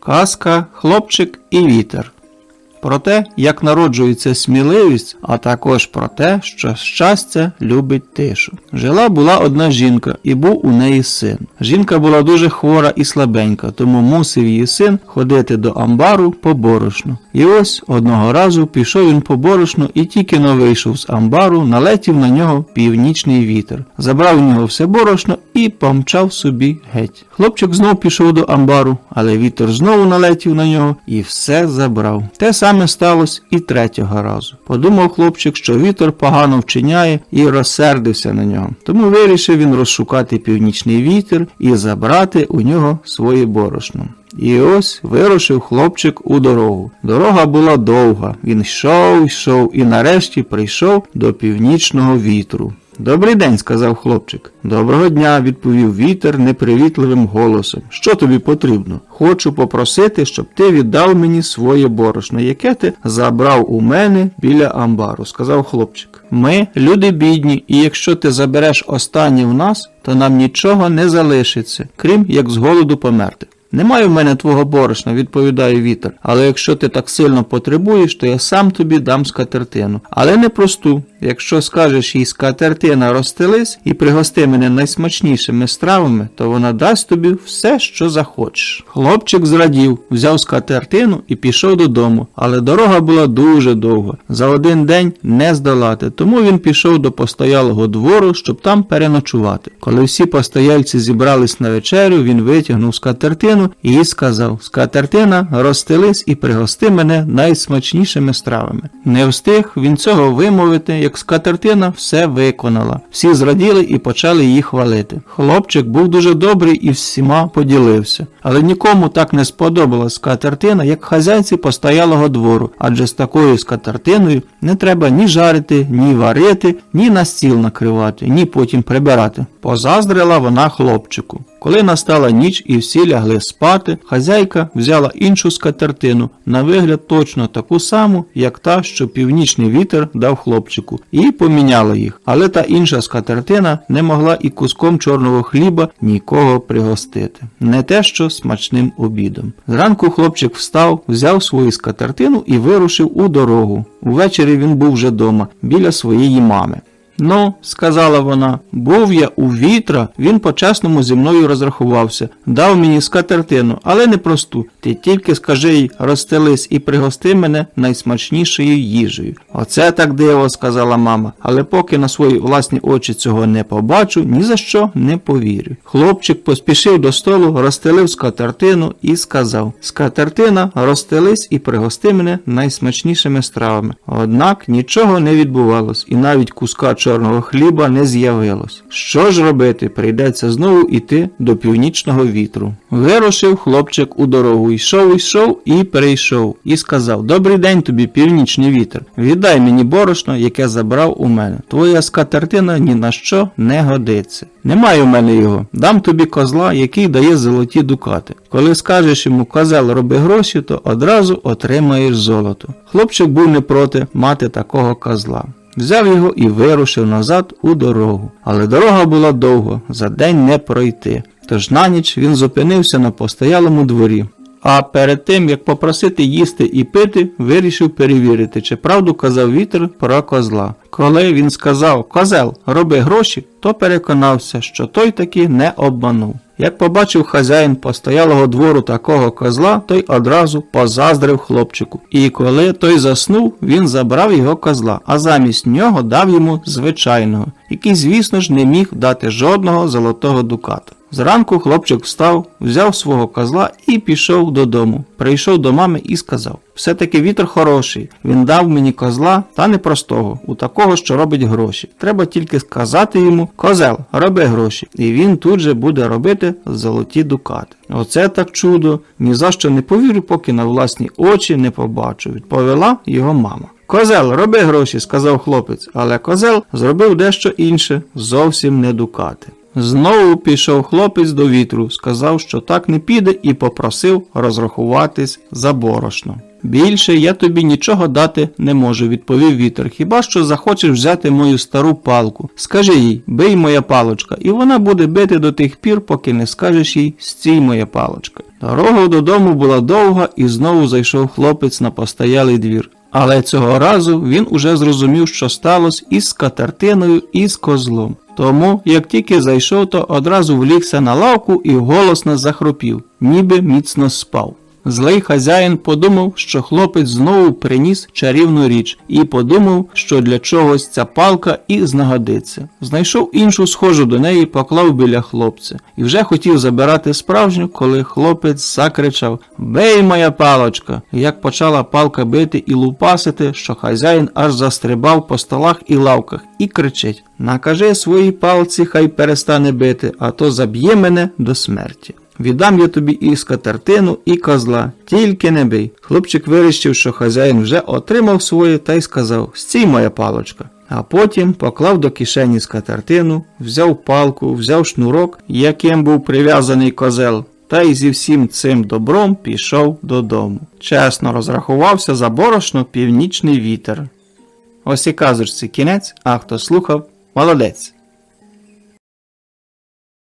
Казка, хлопчик і вітер. Про те, як народжується сміливість, а також про те, що щастя любить тишу. Жила була одна жінка, і був у неї син. Жінка була дуже хвора і слабенька, тому мусив її син ходити до амбару по борошну. І ось одного разу пішов він по борошну і тільки но вийшов з амбару, налетів на нього північний вітер, забрав у нього все борошно і помчав собі геть. Хлопчик знов пішов до амбару, але вітер знову налетів на нього і все забрав. Те саме сталося і третього разу. Подумав хлопчик, що вітер погано вчиняє і розсердився на нього. Тому вирішив він розшукати північний вітер і забрати у нього своє борошно. І ось вирушив хлопчик у дорогу. Дорога була довга. Він йшов, йшов і нарешті прийшов до північного вітру. Добрий день, сказав хлопчик. Доброго дня, відповів вітер непривітливим голосом. Що тобі потрібно? Хочу попросити, щоб ти віддав мені своє борошно, яке ти забрав у мене біля амбару, сказав хлопчик. Ми люди бідні, і якщо ти забереш останнє в нас, то нам нічого не залишиться, крім як з голоду померти. Немає в мене твого борошна, відповідає вітер. Але якщо ти так сильно потребуєш, то я сам тобі дам скатертину. Але не просту. Якщо скажеш їй скатертина розстелись і пригости мене найсмачнішими стравами, то вона дасть тобі все, що захочеш. Хлопчик зрадів, взяв скатертину і пішов додому, але дорога була дуже довга. За один день не здолати, тому він пішов до постоялого двору, щоб там переночувати. Коли всі постояльці зібрались на вечерю, він витягнув скатертину і сказав: Скатертина, розстелись і пригости мене найсмачнішими стравами. Не встиг він цього вимовити, як скатертина все виконала. Всі зраділи і почали її хвалити. Хлопчик був дуже добрий і всіма поділився, але нікому так не сподобалась скатертина, як хазяйці постоялого двору, адже з такою скатертиною не треба ні жарити, ні варити, ні на стіл накривати, ні потім прибирати. Позаздрила вона хлопчику. Коли настала ніч і всі лягли спати, хазяйка взяла іншу скатертину, на вигляд точно таку саму, як та, що північний вітер дав хлопчику, і поміняла їх. Але та інша скатертина не могла і куском чорного хліба нікого пригостити. Не те, що смачним обідом. Зранку хлопчик встав, взяв свою скатертину і вирушив у дорогу. Увечері він був вже дома, біля своєї мами. Ну, сказала вона, був я у вітра, він по-чесному зі мною розрахувався, дав мені скатертину, але не просту. Ти тільки скажи їй, розстелись і пригости мене найсмачнішою їжею. Оце так диво, сказала мама, але поки на свої власні очі цього не побачу, ні за що не повірю. Хлопчик поспішив до столу, розстелив скатертину і сказав: Скатертина, розстелись і пригости мене найсмачнішими стравами. Однак нічого не відбувалось, і навіть куска чорного хліба не з'явилось. Що ж робити? Прийдеться знову йти до північного вітру. Вирушив хлопчик у дорогу, йшов, йшов і перейшов, і сказав: Добрий день тобі, північний вітер. Віддай мені борошно, яке забрав у мене. Твоя скатертина ні на що не годиться. Немає у мене його. Дам тобі козла, який дає золоті дукати. Коли скажеш йому козел роби гроші, то одразу отримаєш золото. Хлопчик був не проти мати такого козла. Взяв його і вирушив назад у дорогу. Але дорога була довго, за день не пройти. Тож на ніч він зупинився на постоялому дворі. А перед тим, як попросити їсти і пити, вирішив перевірити, чи правду казав вітер про козла. Коли він сказав Козел, роби гроші, то переконався, що той таки не обманув. Як побачив хазяїн постоялого двору такого козла, той одразу позаздрив хлопчику. І коли той заснув, він забрав його козла, а замість нього дав йому звичайного, який, звісно ж, не міг дати жодного золотого дуката. Зранку хлопчик встав, взяв свого козла і пішов додому. Прийшов до мами і сказав: все-таки вітер хороший, він дав мені козла, та не простого, у такого, що робить гроші. Треба тільки сказати йому Козел, роби гроші, і він тут же буде робити золоті дукати. Оце так чудо, ні за що не повірю, поки на власні очі не побачу, відповіла його мама. Козел, роби гроші, сказав хлопець, але козел зробив дещо інше, зовсім не дукати. Знову пішов хлопець до вітру, сказав, що так не піде, і попросив розрахуватись за борошно. Більше я тобі нічого дати не можу, відповів вітер. Хіба що захочеш взяти мою стару палку. Скажи їй, бий моя палочка, і вона буде бити до тих пір, поки не скажеш їй стій моя палочка. Дорога додому була довга, і знову зайшов хлопець на постоялий двір. Але цього разу він уже зрозумів, що сталося із скатертиною і з козлом. Тому, як тільки зайшов, то одразу влігся на лавку і голосно захропів, ніби міцно спав. Злий хазяїн подумав, що хлопець знову приніс чарівну річ, і подумав, що для чогось ця палка і знагодиться. Знайшов іншу схожу до неї, поклав біля хлопця, і вже хотів забирати справжню, коли хлопець закричав Бей, моя палочка! Як почала палка бити і лупасити, що хазяїн аж застрибав по столах і лавках і кричить Накажи своїй палці, хай перестане бити, а то заб'є мене до смерті. Віддам я тобі і скатертину, і козла, тільки не бий. Хлопчик вирішив, що хазяїн вже отримав своє та й сказав Стій, моя палочка. А потім поклав до кишені скатертину, взяв палку, взяв шнурок, яким був прив'язаний козел, та й зі всім цим добром пішов додому. Чесно розрахувався за борошно північний вітер. Ось і казочці кінець, а хто слухав, молодець.